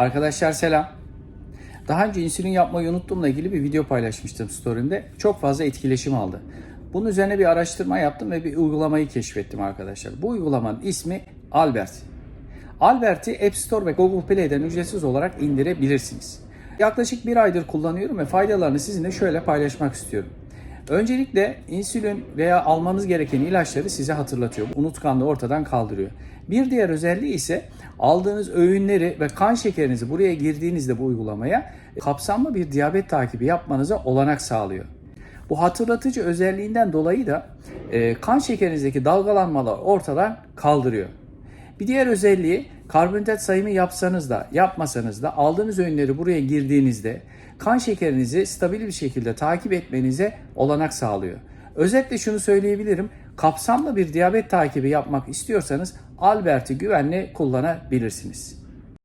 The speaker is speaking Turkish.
Arkadaşlar selam. Daha önce insülin yapmayı unuttuğumla ilgili bir video paylaşmıştım story'imde. Çok fazla etkileşim aldı. Bunun üzerine bir araştırma yaptım ve bir uygulamayı keşfettim arkadaşlar. Bu uygulamanın ismi Albert. Albert'i App Store ve Google Play'den ücretsiz olarak indirebilirsiniz. Yaklaşık bir aydır kullanıyorum ve faydalarını sizinle şöyle paylaşmak istiyorum. Öncelikle insülin veya almanız gereken ilaçları size hatırlatıyor. Unutkanlığı ortadan kaldırıyor. Bir diğer özelliği ise aldığınız öğünleri ve kan şekerinizi buraya girdiğinizde bu uygulamaya kapsamlı bir diyabet takibi yapmanıza olanak sağlıyor. Bu hatırlatıcı özelliğinden dolayı da e, kan şekerinizdeki dalgalanmaları ortadan kaldırıyor. Bir diğer özelliği karbonhidrat sayımı yapsanız da yapmasanız da aldığınız öğünleri buraya girdiğinizde kan şekerinizi stabil bir şekilde takip etmenize olanak sağlıyor. Özetle şunu söyleyebilirim. Kapsamlı bir diyabet takibi yapmak istiyorsanız Albert'i güvenle kullanabilirsiniz.